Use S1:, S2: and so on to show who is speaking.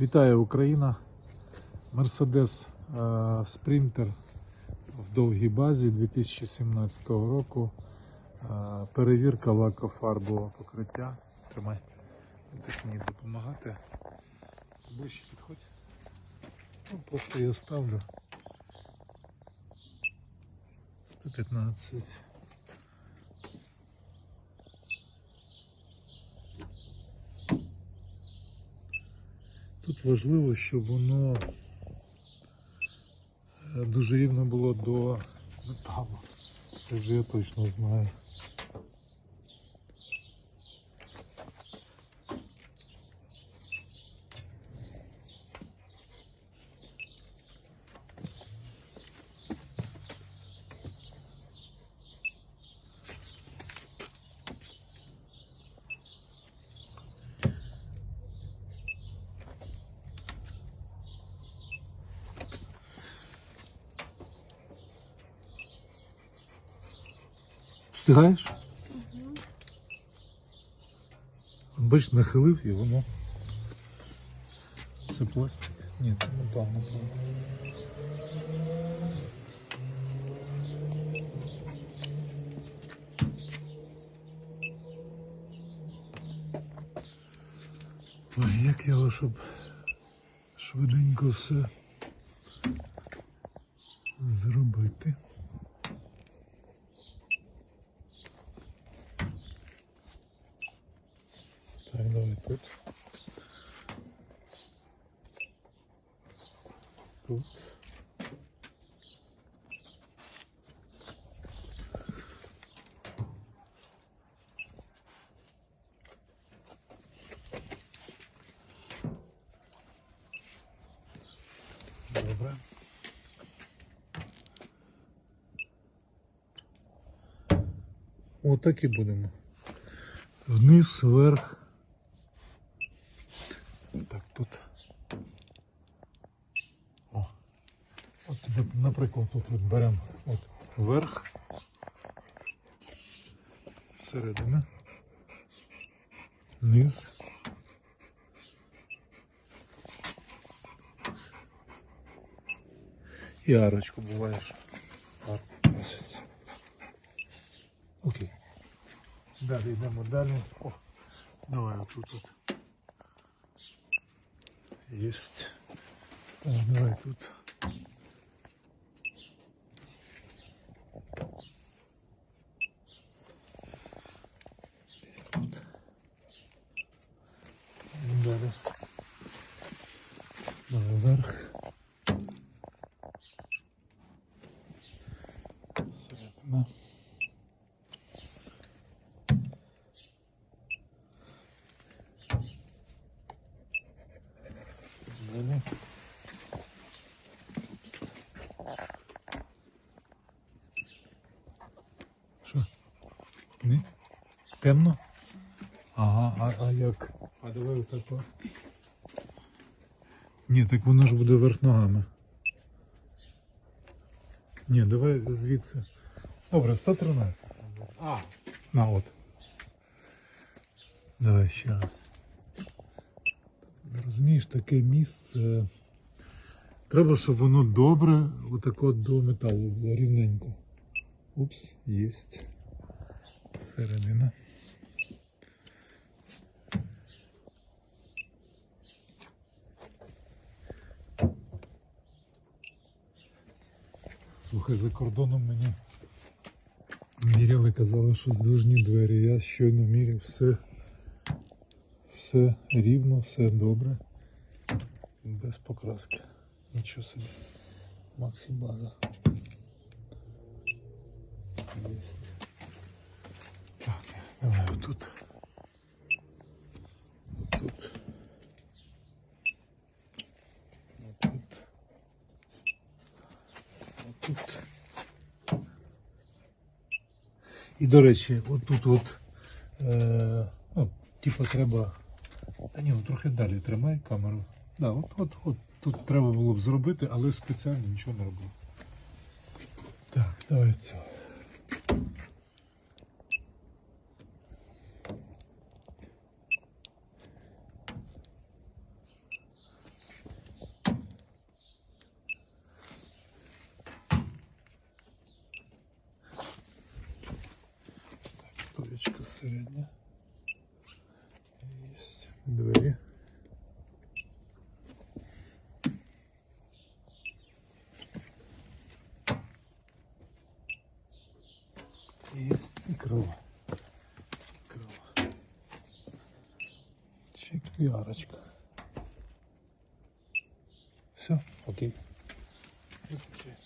S1: Вітаю Україна. Мерседес е, Спринтер в довгій базі 2017 року. Е, Перевірка лакофарбового покриття. Тримай. Будеш мені допомагати. Ближче підходь. Ну, просто я ставлю 115. Тут важливо, щоб воно е, дуже рівно було до металу. Це вже я точно знаю. Встигаєш? Бач, нахилив і воно. Це пластик. Ні, це метал, метал. Ой, як його, щоб швиденько все зробити. Так, давай тут. Тут. Добре. Отак і будемо. Вниз, вверх. Так, тут. О. От, тобі, наприклад, тут от беремо от вверх, середина, низ. І арочку буває, арку. Окей. Далі йдемо далі. О, давай отут от. Есть. О, давай тут. Есть тут. Далее. Давай вверх. Середина. Далі. Упс. Що? Ні? Темно? А, а як? А давай отако. Ні, так воно ж буде верх ногами. Ні, давай звідси. Добре, 113. А, на от. Давай ще раз. Розумієш, таке місце. Треба, щоб воно добре отако до металу було рівненько. Упс, єсть. Середина. Слухай, за кордоном мені міряли, казали, що здвижні двері. Я щойно міряв все все рівно, все добре. Без покраски. Нічого собі. Максі база. Єсть. Так, давай отут. Отут. Отут. І до речі, отут от, е, ну, типу треба А ні, ну трохи далі тримай камеру. Да, от, от, от тут треба було б зробити, але спеціально нічого не робив. Так, давай цього. Печка середня. Есть двері. Есть і крова. Крова. Чек і арочка. Все, окей. Выключай.